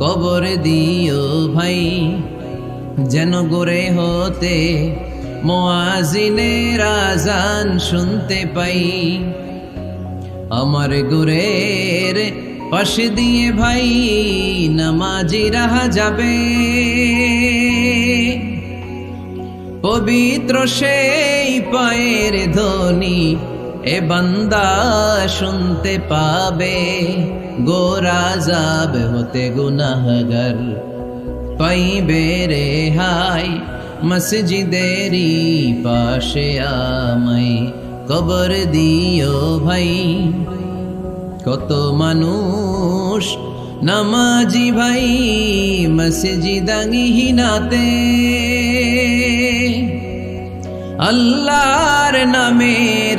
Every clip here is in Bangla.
কবর দিও ভাই। যেন গোরে হতে মোয়াজিনের রাজান শুনতে পাই। আমার গোরের পাশে দিয়ে ভাই নামাজি রাহা যাবে। পবিত্র সেই পায়ের ধ্বনি এ বান্দা শুনতে পাবে। গোরা যাব হতে গুনাহগার। পাইবে রে হাই মসজিদেরই পাশে আমাই কবর দিও ভাই, কত মানুষ নামাজি ভাই মসজিদাঙ্গিহীনাতে আল্লাহর নামের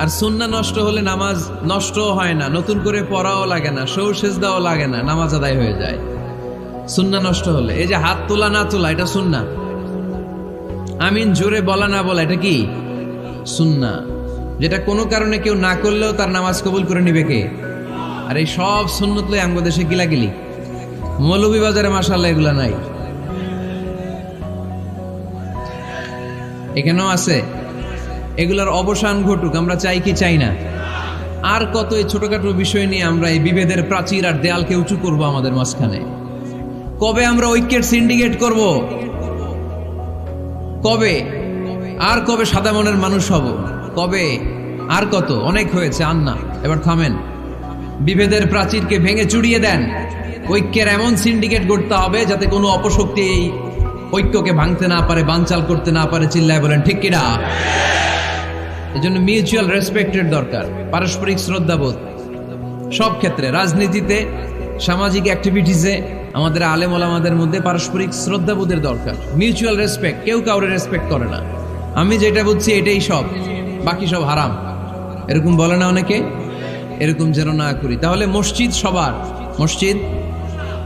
আর সুন্না নষ্ট হলে নামাজ নষ্টও হয় না, নতুন করে পড়াও লাগে না সৌ সেজদাও লাগে না, নামাজ আদায় হয়ে যায়। সুন্না নষ্ট হলে, এই যে হাত তোলা না তোলা, এটা সুন্না আমিন জোরে বলা না বলা, এটা কি? সুন্না যেটা কোনো কারণে কেউ না করলেও তার নামাজ কবুল করে নিবে কে? আর এই সব সুন্নত লই আমগো দেশে গিলাগিলি। মৌলভী বাজারে মাসাল্লাহ এগুলা নাই। এখানেও আছে। এগুলার অবসান ঘটুক, আমরা চাই কি চাই না। আর কত এই ছোটখাটো বিষয় নিয়ে আমরা এই বিভেদের প্রাচীর আর দেয়ালকে উঁচু করব আমাদের মাঝখানে। কবে আমরা ঐক্যের সিন্ডিকেট করব? কবে? আর কবে সাদা মনের মানুষ হব? কবে? আর কত? অনেক হয়েছে আর না এবার থামেন। বিভেদের প্রাচীরকে ভেঙে চুড়িয়ে দেন। ঐক্যের এমন সিন্ডিকেট গড়তে হবে যাতে কোনো অপশক্তি এই ঐক্যকে ভাঙতে না পারে, বানচাল করতে না পারে, চিল্লায় বলেন, ঠিক কিনা? এই জন্য মিউচুয়াল রেসপেক্টের দরকার, পারস্পরিক শ্রদ্ধাবোধ সব ক্ষেত্রে, রাজনীতিতে, সামাজিক অ্যাক্টিভিটিসে আমাদের আলেম ওলামাদের মধ্যে পারস্পরিক শ্রদ্ধাবোধের দরকার। মিউচুয়াল রেসপেক্ট কেউ কাউরে রেসপেক্ট করে না। আমি যেটা বুঝছি, এটাই সব। বাকি সব হারাম। এরকম বলে না অনেকে? এরকম যেন না করি। তাহলে মসজিদ সবার। মসজিদ?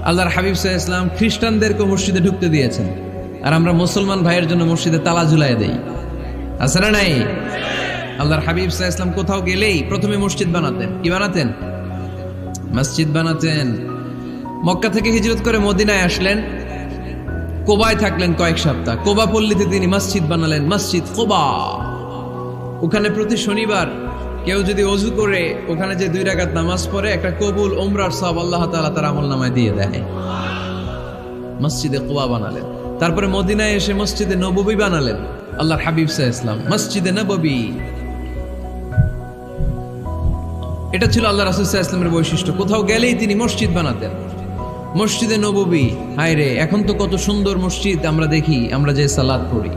আল্লাহর হাবিব সাহা ইসলাম খ্রিস্টানদেরকে মসজিদে ঢুকতে দিয়েছেন। আর আমরা মুসলমান ভাইয়ের জন্য মসজিদে তালা ঝুলাই দেই। আছে না নাই? আল্লাহর হাবিব সাহা ইসলাম কোথাও গেলেই প্রথমে মসজিদ বানাতেন। কি বানাতেন? মসজিদ বানাতেন। মক্কা থেকে হিজরত করে মদিনায় আসলেন। কোবায় থাকলেন কয়েক সপ্তাহ। কোবা পল্লীতে তিনি মসজিদ বানালেন, মসজিদ কোবা। ওখানে প্রতি শনিবার কেউ যদি অজু করে, ওখানে যে দুই রাকাত নামাজ পড়ে, একটা কবুল ওমরার সব আল্লাহ তাআলা তার আমল নামায় দিয়ে দেয়। মসজিদে কোবা বানালেন। তারপরে মদিনায় এসে মসজিদে নববী বানালেন। আল্লাহর হাবিব সাহ ইসলাম মসজিদে নববী। এটা ছিল আল্লাহ রাসুল সাহা ইসলামের বৈশিষ্ট্য। কোথাও গেলেই তিনি মসজিদ বানাতেন। মসজিদে নববী হায় রে এখন তো কত সুন্দর মসজিদ আমরা দেখি আমরা যে সালাদ পড়ি।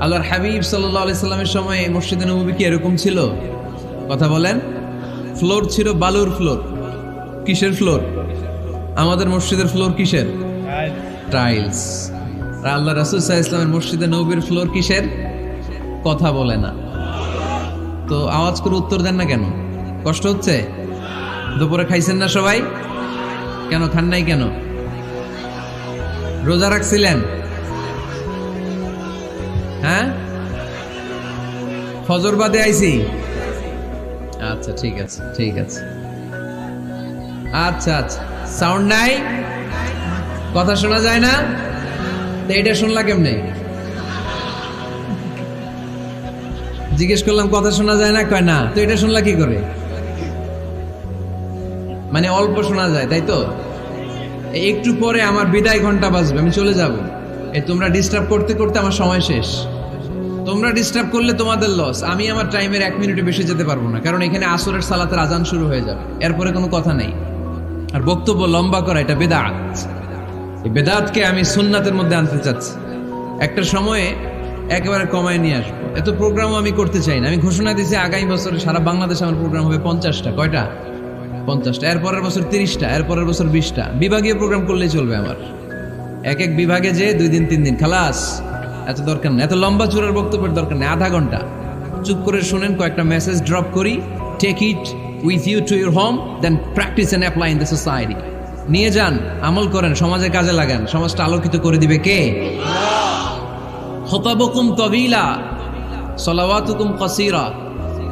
আল্লাহর হাবিব সাল্লাহ সাল্লামের সময় মসজিদে নববী কি এরকম ছিল? কথা বলেন। ফ্লোর ছিল বালুর ফ্লোর। কিসের ফ্লোর? আমাদের মসজিদের ফ্লোর কিসের? টাইলস আর আল্লাহ রাসুল সাহা ইসলামের মসজিদে নবীর ফ্লোর কিসের? কথা বলে না। তো আওয়াজ করে উত্তর দেন না কেন? কষ্ট হচ্ছে? দুপুরে খাইছেন না সবাই? কেন খান নাই কেন? রোজা রাখছিলেন? হ্যাঁ? ফজর বাদে আইছি? আচ্ছা ঠিক আছে ঠিক আছে। আচ্ছা আচ্ছা। সাউন্ড নাই? কথা শোনা যায় না? এটা শুনলা কেমনে? জিজ্ঞেস করলাম, কথা শোনা যায় না? কয়, না। তো এটা শুনলা কি করে? মানে অল্প শোনা যায়, তাই তো? একটু পরে আমার বিদায় ঘণ্টা বাজবে, আমি চলে যাব। এই তোমরা ডিস্টার্ব করতে করতে আমার সময় শেষ। তোমরা ডিস্টার্ব করলে তোমাদের লস আমি আমার টাইমের এক মিনিটে বেশি যেতে পারব না, কারণ এখানে আসরের সালাতের আজান শুরু হয়ে যাবে। এরপরে কোনো কথা নেই। আর বক্তব্য লম্বা করা, এটা এই বেদাতকে আমি সুন্নাতের মধ্যে আনতে চাচ্ছি। একটা সময়ে একেবারে কমায় নিয়ে আসব। এত প্রোগ্রামও আমি করতে চাই না। আমি ঘোষণা দিয়েছি আগামী বছরে সারা বাংলাদেশে আমার প্রোগ্রাম হবে পঞ্চাশটা। কয়টা? পঞ্চাশটা। এরপরের বছর তিরিশটা। এরপরের বছর বিশটা। বিভাগীয় প্রোগ্রাম করলেই চলবে আমার। এক এক বিভাগে যে দুই দিন, তিন দিন। খালাস। এত দরকার নেই। এত লম্বা চূড়ার বক্তব্যের দরকার নেই। আধা ঘণ্টা। চুপ করে শুনেন, কয়েকটা মেসেজ ড্রপ করি। Take it with you to your home then practice and apply in the society নিয়ে যান, আমল করেন, সমাজে কাজে লাগান। সমাজটা আলোকিত করে দিবে কে? খতাবকুম তবিলা, সলাওয়াতুকুম কসিরা।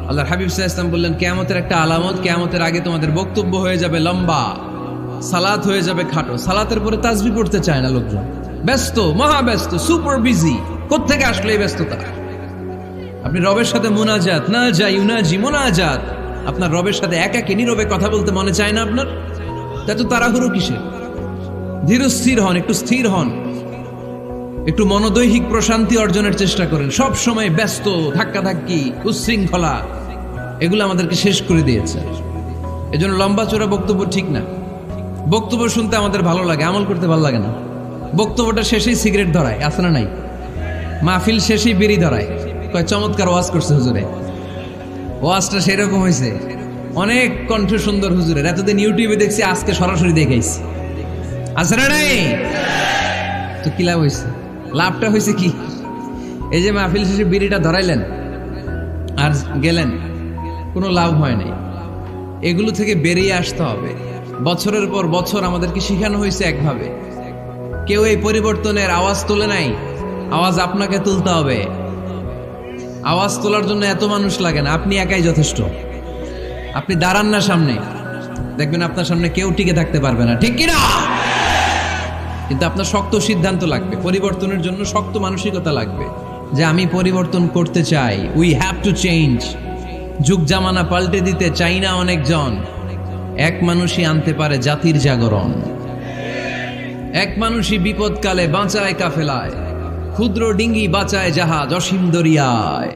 আল্লাহর হাবিব সাহা বললেন, কেয়ামতের একটা আলামত, কেয়ামতের আগে তোমাদের বক্তব্য হয়ে যাবে লম্বা, সালাত হয়ে যাবে খাটো। সালাতের পরে তাজবি পড়তে চায় না লোকজন। ব্যস্ত, মহা ব্যস্ত, সুপার বিজি কোথেকে আসলে এই ব্যস্ততা? আপনি রবের সাথে মোনাজাত না যাই উনাজি মোনাজাত। আপনার রবের সাথে একাকে নীরবে কথা বলতে মনে চায় না আপনার? তা তো তাড়াহুড়ো কিসে ধীর স্থির হন, একটু স্থির হন। একটু মনোদৈহিক প্রশান্তি অর্জনের চেষ্টা করেন। সব সময় ব্যস্ত ধাক্কা ধাক্কি উচ্ছৃঙ্খলা, এগুলো আমাদেরকে শেষ করে দিয়েছে। এজন্য লম্বা চোরা বক্তব্য ঠিক না। বক্তব্য শুনতে আমাদের ভালো লাগে, আমল করতে ভালো লাগে না। বক্তব্যটা শেষেই সিগারেট ধরায়, আছে না নাই? মাহফিল শেষেই বিড়ি ধরায়। কয় চমৎকার ওয়াজ করছে হুজুরে। ওয়াজটা সেরকম হয়েছে। অনেক কণ্ঠ সুন্দর হুজুরের। এতদিন ইউটিউবে দেখছি, আজকে সরাসরি দেখাইছি। আছে নাই? তো কি লাভ হয়েছে লাভটা হয়েছে কি? এই যে মাহফিল শেষে বিড়িটা ধরাইলেন আর গেলেন, কোনো লাভ হয় নাই। এগুলো থেকে বেরিয়ে আসতে হবে। বছরের পর বছর আমাদেরকে শেখানো হয়েছে একভাবে। কেউ এই পরিবর্তনের আওয়াজ তোলে নাই, আওয়াজ আপনাকে তুলতে হবে। আওয়াজ তোলার জন্য এত মানুষ লাগে না, আপনি একাই যথেষ্ট। আপনি দাঁড়ান না সামনে। দেখবেন আপনার সামনে কেউ টিকে থাকতে পারবে না। ঠিক কিনা? কিন্তু আপনার শক্ত সিদ্ধান্ত লাগবে। পরিবর্তনের জন্য শক্ত মানসিকতা লাগবে যে আমি পরিবর্তন করতে চাই। উই হ্যাভ টু চেঞ্জ যুগ জামানা পাল্টে দিতে চাই না অনেকজন। এক মানুষই আনতে পারে জাতির জাগরণ। এক মানুষই বিপদকালে বাঁচায় কাফেলায়। ক্ষুদ্র ডিঙ্গি বাঁচায় জাহাজ অসীম দরিয়ায়।